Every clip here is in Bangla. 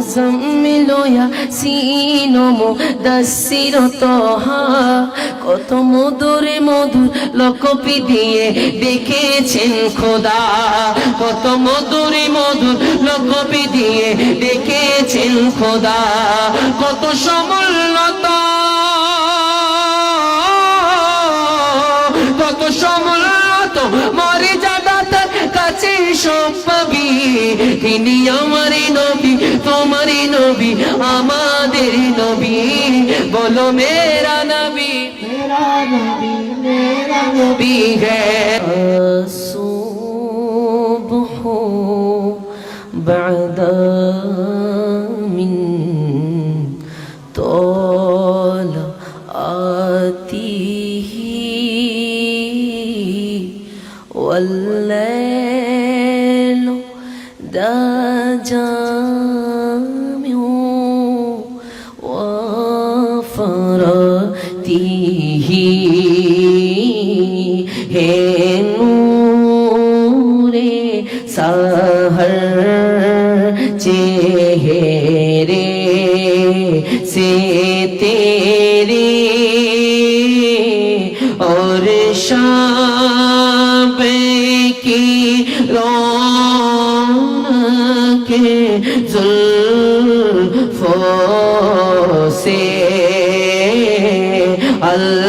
মুজাম্মিল ইয়াসিন মুদাসসির তাহা কত মধুরে মধুর লকপি দিয়ে দেখেছেন খোদা কত মধুরে মধুর লকপি দিয়ে দেখেছেন খোদা কত সমুন্নত তিনি আমারই নবী তোমারই নবী, আমাদের নবী। বলো, মেরা নবী। মেরা নবী بعد من طلعاته وال নূরে সাহর চেহেরে से तेरे और शाम की रौनक जुल्फों से अल्लाह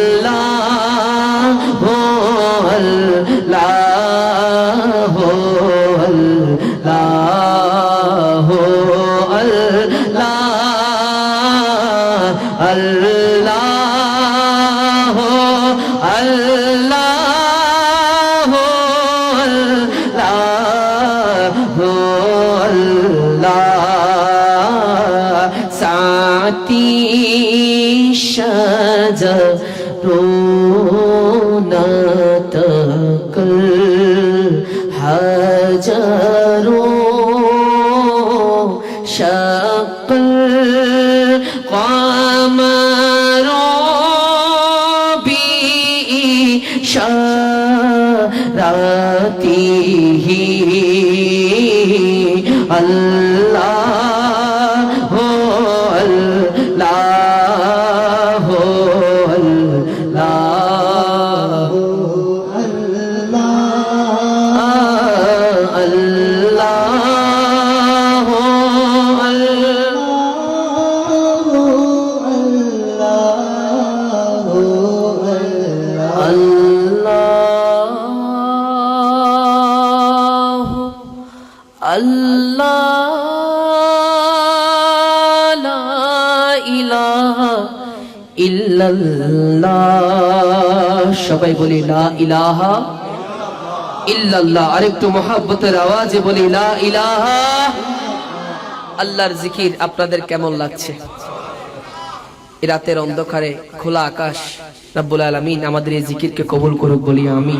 আল্লাহ সাতি সবাই বলি, লা ইলাহা ইল্লাল্লাহ। আরেকটু মহাব্বতের আওয়াজে বলি, লা ইলাহা আল্লাহর জিকির আপনাদের কেমন লাগছে? রাতের অন্ধকারে খোলা আকাশ, রাব্বুল আলামিন আমাদের এই জিকিরকে কবুল করুক, বলি আমি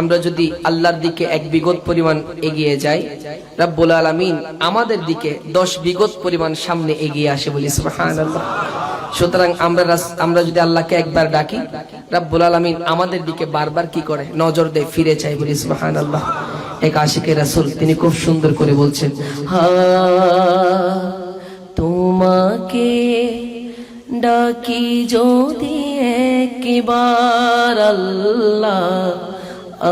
আমরা যদি আল্লাহর দিকে এক বিগত পরিমাণ এগিয়ে যাই, রাব্বুল আলামিন আমাদের দিকে দশ বিগত পরিমাণ সামনে এগিয়ে আসে, বলি, সুবহানাল্লাহ। সুতরাং আমরা আমরা যদি আল্লাহকে একবার ডাকি, রাব্বুল আলামিন আমাদের দিকে বারবার কি করে? নজর দেয়, ফিরে চাই বলি, সুবহানাল্লাহ। এক আশিকে রাসূল, তিনি খুব সুন্দর করে বলছেন, হা, তোমাকে ডাকি যদি একবার আল্লাহ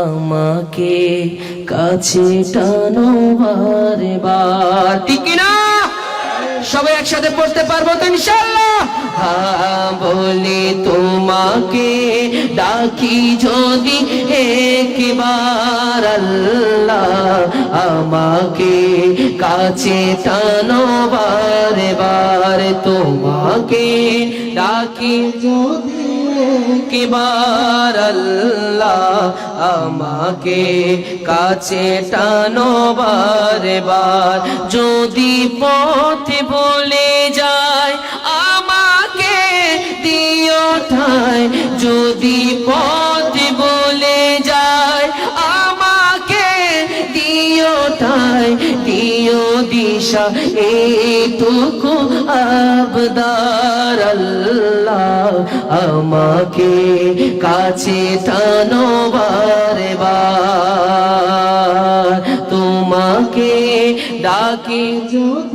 আমাকে কাছে টানো বারে বার ঠিক না সবাই একসাথে পড়তে পারব তো ইনশাআল্লাহ? বলে তোমাকে ডাকি যদি একবার আল্লাহ আমাকে কাছে টানো বারে বার তোমাকে ডাকি যদি কিবার আল্লাহ আমাকে কাছে টানো বারে বার যদি পথে বলে যায় দিও যদি পথে বলে যায়, আমাকে দিও ঠায় দিও দিশা, এইটুকু আবদার আল্লাহ আমাকে কাছে টানো বারে বার তোমাকে ডাকি যদি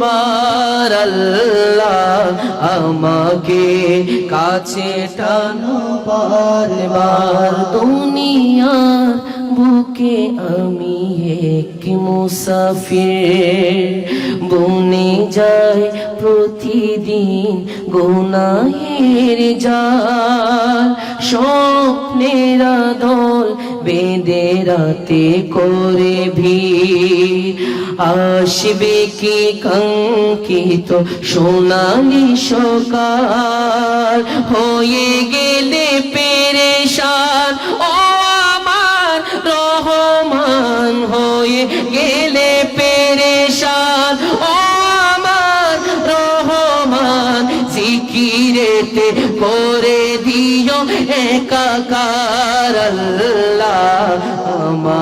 বার আল্লাহ আমাকে কাছে টানো বারে। বার দুনিয়ার বুকে আমি এক মুসাফির। বনে যায় প্রতিদিন গুনাহের জাল। স্বপ্নেরা দল বেঁধে রাতে করে ভিড়। আসবে কি কাঙ্কিত সোনালি সকাল। হয়ে গেলে পেরেশান, ও আমার রহমান। হয়ে গেলে পেরেশান, ও আমার রহমান। জিকিরেতে করে দিও একাকার।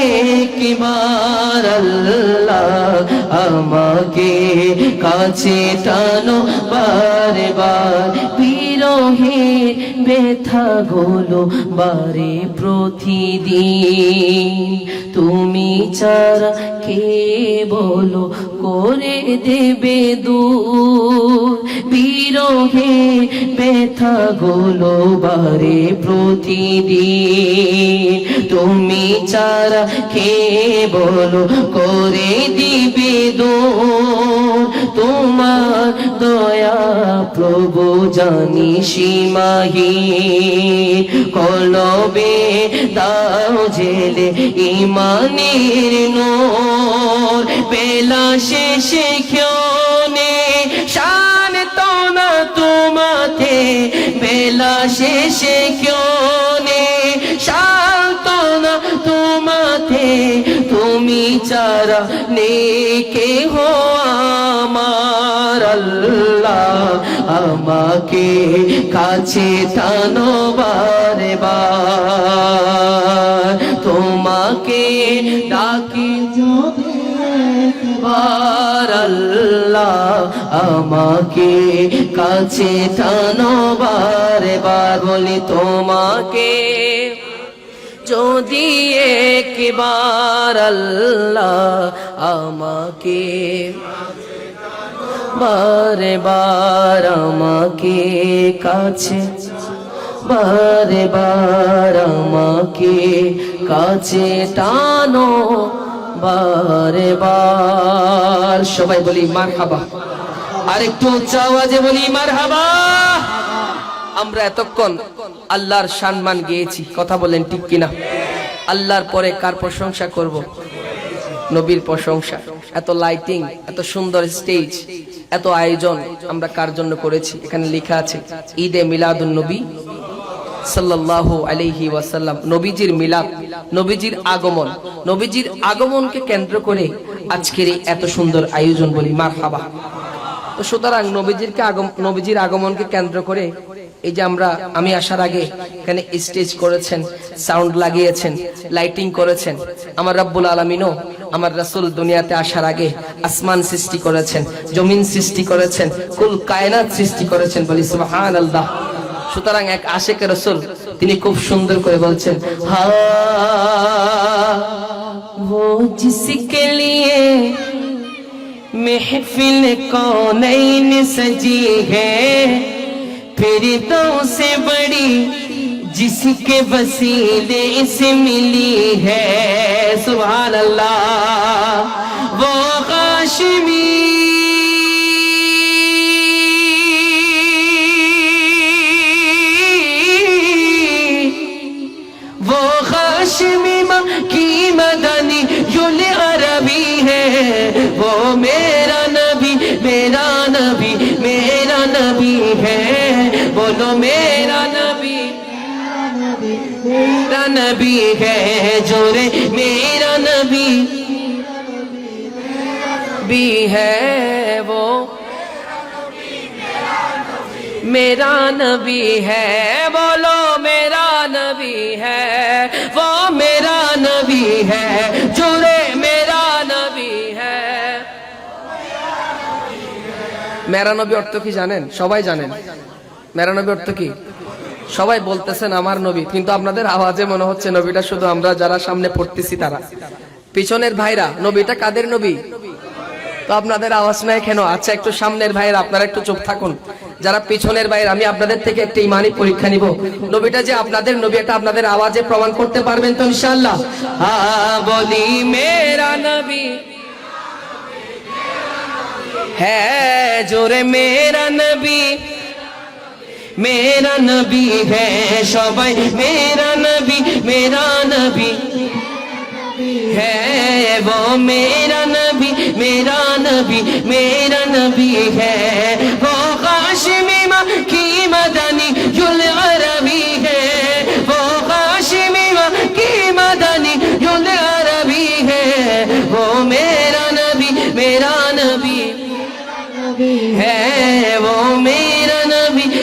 একবার আল্লাহ আমাকে কাছে টানো বারে বার বিরহে ব্যথা গুলো বারে প্রতিদিন। তুমি চারা কে বলো, করে দেবে দূর। বিরহে ব্যথা গুলো বারে প্রতিদিন। তুমি চারা কে বলো, করে দিবে দূর। তোমার দয়া প্রভু জানি সীমাহি কলবে দাও জেলে ইমানের নোর। পেলা শেষে ক্ষণে শান তো না তোমাতে। বেলা শেষে ক্ষণে শান্ত না তোমাতে। তুমি চারা নেকে হো আমার আল্লাহ। আমাকে কাছে টানো বারে বার তোমাকে ডাকি যদি আল্লাহ আমাকে কাছে টানো বারে বার বলি তোমাকে যদি একবার। আল্লাহ আমাকে বারে বার আমাকে কাছে বারে বার আমাকে কাছে টানো বারে বার সবাই বলি মার হাবা আর একটু আওয়াজে বলি মার হাবা আমরা এতক্ষণ আল্লাহর সম্মান গেয়েছি। কথা বলেন ঠিক কিনা? আল্লাহর পরে কার প্রশংসা করব? নবীর প্রশংসা। এত লাইটিং এত সুন্দর স্টেজ এত আয়োজন আমরা কার জন্য করেছি? এখানে লেখা আছে, ঈদে মিলাদুন নবী সাল্লাল্লাহু আলাইহি ওয়াসাল্লাম। নবীজির মিলাদ, নবীজির আগমন, নবীজির আগমনকে কেন্দ্র করে আজকের এই এত সুন্দর আয়োজন বলি, মারহাবা। তো সুতরাং নবীজির কে আগম, নবীজির আগমনকে কেন্দ্র করে এই যে আমরা, আমি আসার আগে এখানে স্টেজ করেছেন সাউন্ড লাগিয়েছেন লাইটিং করেছেন। আমার রব্বুল আলমিনও আমার রাসুল দুনিয়াতে আসার আগে আসমান সৃষ্টি করেছেন, জমিন সৃষ্টি করেছেন, কুল কায়নাত সৃষ্টি করেছেন বলি সুহান আল্লাহ সুতরাং এক আশেখ রসুল, তিনি খুব সুন্দর করে বলছেন, হা, ও মেহফিল কো সজি হ্যায় پھر سے بڑی جس کے وسیلے سے ملی ہے سبحان اللہ۔ وہ قاشمی नबी है जोरे मेरा नबी भी है वो मेरा नबी है बोलो मेरा नबी है वो मेरा नबी है जोरे मेरा नबी है মেরা নবী অর্থ কি জানেন সবাই জানেন মেরা নবী অর্থ কি সবাই বলতেছেন আমার নবী, কিন্তু আপনাদের আওয়াজে মনে হচ্ছে নবীটা শুধু আমরা যারা সামনে পড়তেছি তারা। পিছনের ভাইরা, নবীটা কাদের নবী? তো আপনাদের আওয়াজ নাই কেন? আচ্ছা একটু সামনের ভাইয়ের, আপনারা একটু চুপ থাকুন। যারা পিছনের ভাইর আমি আপনাদের থেকে একটা ইমানি পরীক্ষা নিব। নবীটা যে আপনাদের নবী, এটা আপনাদের আওয়াজে প্রমাণ করতে পারবেন তো ইনশাআল্লাহ? বলি, মেরা নবী। হ্যাঁ জোরে, মেরা নবী। मेरा नबी है সবাই मेरा नबी मेरा नबी है वो मेरा नबी मेरा नबी मेरा नबी है वो काशिमी माँ की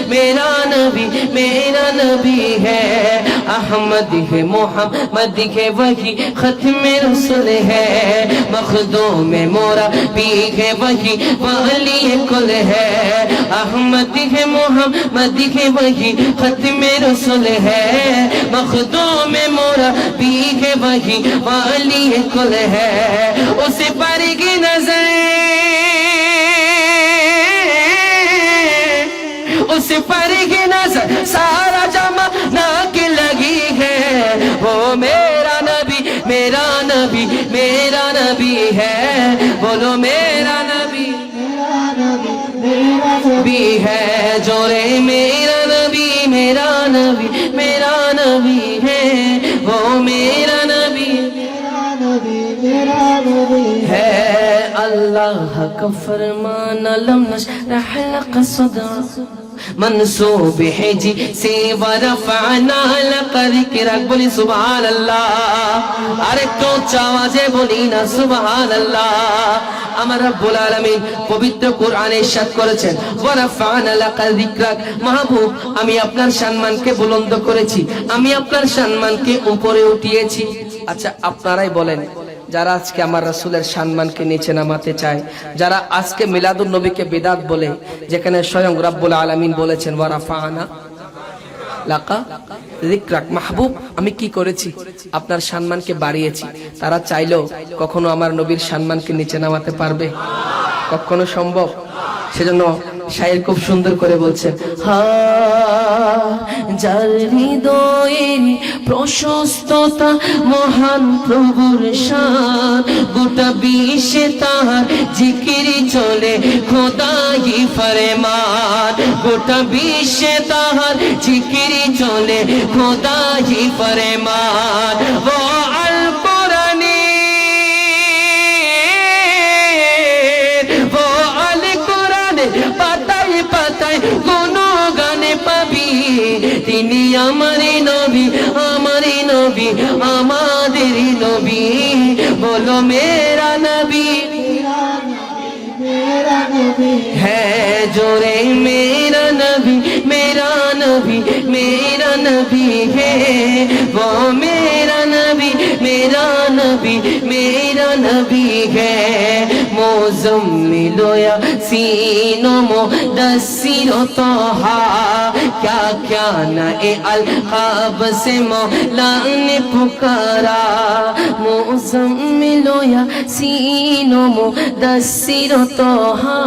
میرا نبی میرا نبی ہے۔ احمد ہے، محمد ہے، وہی ختم رسل ہے۔ مخدوم میں مورا پی ہے، وہی والی کل ہے۔ احمد ہے، محمد ہے، وہی ختم رسل ہے۔ مخدوم میں مورا پی ہے، وہی والی کل ہے۔ اسے پر کی نظر اس پر ہی نظر، سارا جمع کی لگی ہے۔ وہ میرا نبی میرا نبی میرا نبی ہے۔ بولو میرا نبی بھی ہے۔ جورے میرا نبی میرا نبی میرا نبی ہے۔ وہ میرا نبی ہے۔ اللہ کا فرمان لم نشرح لك صدر منصوب ہے جی رفعنا کی রাখ বলি সুবহান আল্লাহ আর একটু চাওয়াজে বলি না সুবহান আমার রব্বুল আলামিন পবিত্র কোরআনে ইরশাদ করেছেন, ওয়া রাফানা লাকা যিকরাক। মাহবুব, আমি আপনার সম্মানকে বুলন্দ করেছি, আমি আপনার সম্মানকে উপরে উঠিয়েছি। আচ্ছা আপনারাই বলেন। যারা আজকে আমার রাসূলের সম্মানকে নিচে নামাতে চায়, যারা আজকে মিলাদুল নবীকে বিদাত বলে, যেখানে স্বয়ং রব্বুল আলামিন বলেছেন ওয়ারাফানা লাকা যিকরাক মাহবুব। আমি কি করেছি? আপনার সম্মানকে বাড়িয়েছি। তারা চাইলেও কখনো আমার নবীর সম্মানকে নিচে নামাতে পারবে? কখনো সম্ভব? সেজন্য শায়ের খুব সুন্দর করে হৃদয়ের প্রশস্ততা মহান প্রভুর গোটা বিশ্বে তাহার জিকিরি চলে, খোদাই ফরমান। গোটা বিশ্বে তাহার জিকিরি চলে, খোদাই ফরমান। তিনি আমারই নবী আমারই নবী আমাদেরই নবী বলো মেরা নবী है जोरे मेरा नबी मेरा नबी मेरा नबी है वो मेरा नबी मेरा नबी नबी मेरा नबी है मोजम्मिलो यासीनो मुदस्सिरो तोहा क्या क्या न ए अलकाब से मौला ने पुकारा মোজাম্মিলো ইয়াসিনো মুদাসসিরো তোহা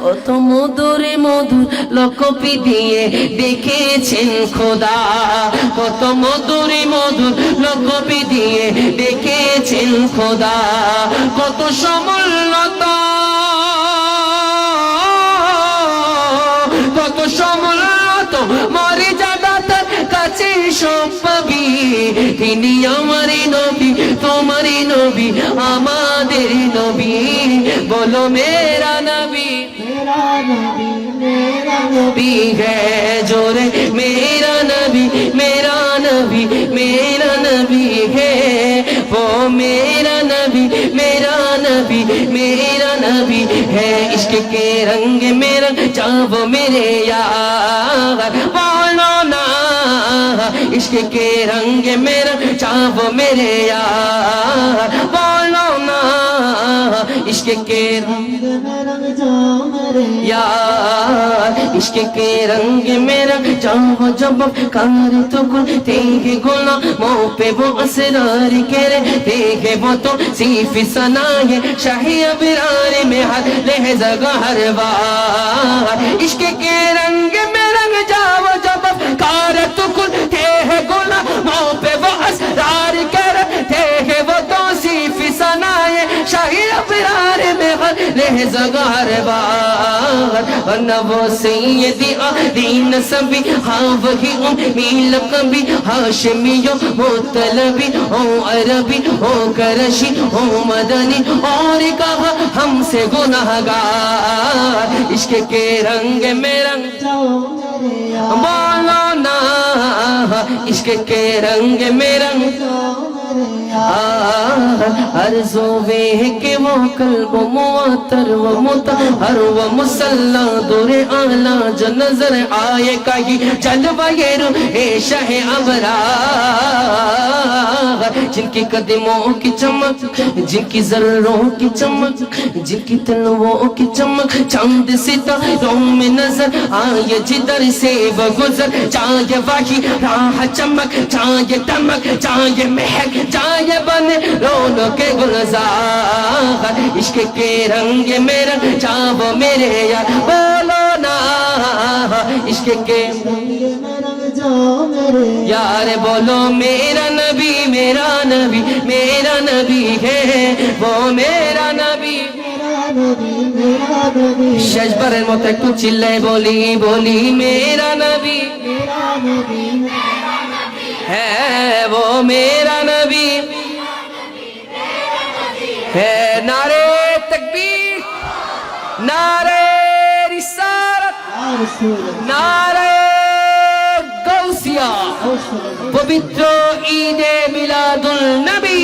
কত মধুরে মধুর লকপি দিয়ে ডেকেছেন খোদা কত মধুরে মধুর লকপি দিয়ে ডেকেছেন খোদা কত সমুন্নত কত সমুন্নত মর্যাদা তার কাছে সব পাবি তিনি আমারই নবী তোমারই নবী আমাদের নবী বলো মেরা নবী मेरा नबी मेरा नबी नबी है जोरे मेरा नबी मेरा نبی، میرا نبی ہے۔ وہ میرا نبی میرا نبی میرا نبی ہے۔ عشق کے رنگ میرا رنگ وہ میرے یار۔ مولانا، عشق کے رنگ میرا رنگ وہ میرے یار۔ مولانا، عشق کے رنگ میرا رنگ میرے یار۔ عشق کے رنگ میں رکھ چاہو جب افکار تو کرتے ہیں گلا مو پہ وہ اسرار کے رہتے ہیں وہ تو صیف سنا ہے۔ شاہی ابرار میں ہر لہجہ ہر وار۔ عشق کے رنگ میں لہزگار بار ورنہ وہ سیدی آدین سبی ہاں وہی امیل کبھی ہاشمیوں مطلبی او عربی او کرشی او مدنی، اور کہا ہم سے گناہ گناہگار، عشق کے رنگ میں رنگ مولانا، عشق کے رنگ میں رنگ عرضو بے کے وہ قلب و مواتر و متحر و مسلح دور آلہ جو نظر آئے کہی جلوہ یہ روح شہ ابرار جن کی قدموں کی چمک، جن کی ذروں کی چمک، جن کی تلووں کی چمک۔ چند ستاروں میں نظر آئے، جدر سے وہ گزر چاہے واہی راہ چمک، چاہے تمک چاہے مہک، چاہے वो गुजर चाहे वही राह चमक चाहे दमक चाहे महक चाहे बने रोनों के गुलजार इश्क के रंग में रंग चाहो मेरे यार बोलो ना इश्क के रंग में रंग जाओ मेरे यार बोलो मेरा नबी मेरा नबी मेरा नबी है वो मेरा नबी मेरा नबी मेरा नबी শেষবারের মতো একটু চিল্লাই বলি বলি মেরা নবী मेरा नबी है वो নারে তকবীর নারে রিসালাত নারে গৌসিয়া পবিত্র ঈদে মিলাদুল নবী।